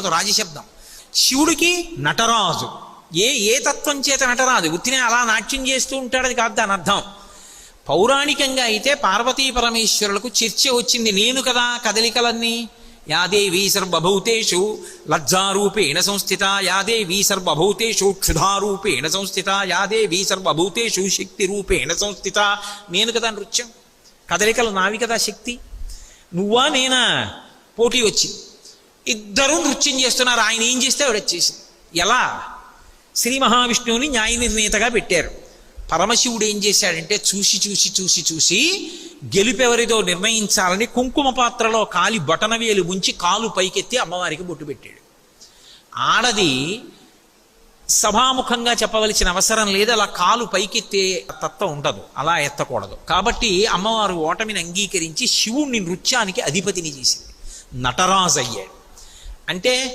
రాజశబ్దం శివుడికి నటరాజు. ఏ ఏ తత్వం చేత నటరాజు? ఉత్తినే అలా నాట్యం చేస్తూ ఉంటాడని కాదు దాని అర్థం. పౌరాణికంగా అయితే పార్వతీ పరమేశ్వరులకు చర్చ వచ్చింది. నేను కదా కదలికలన్నీ. యాదేవీ సర్వభూతేషు లజ్జారూపేణ సంస్థిత. యాదేవీ సర్వభూతేషు క్షుధారూపేణ సంస్థిత. యాదేవీ సర్వభూతేషు శక్తి రూపేణ సంస్థిత. నేను కదా నృత్యం. కదలికలు నావి కదా శక్తి. నువ్వా నేనా? పోటీ వచ్చింది. ఇద్దరూ నృత్యం చేస్తున్నారు. ఆయన ఏం చేస్తే ఆవిడ వచ్చేసింది ఎలా? శ్రీ మహావిష్ణువుని న్యాయ నిర్ణేతగా పెట్టారు. పరమశివుడు ఏం చేశాడంటే చూసి చూసి చూసి చూసి గెలుపెవరిదో నిర్ణయించాలని కుంకుమ పాత్రలో కాలి బొటనవేలు ఉంచి కాలు పైకెత్తి అమ్మవారికి బొట్టు పెట్టాడు. ఆడది సభాముఖంగా చెప్పవలసిన అవసరం లేదు. అలా కాలు పైకెత్తే తత్వం ఉండదు. అలా ఎత్తకూడదు. కాబట్టి అమ్మవారు ఓటమిని అంగీకరించి శివుణ్ణి నృత్యానికి అధిపతిని చేసింది. నటరాజు అయ్యాడు అంటే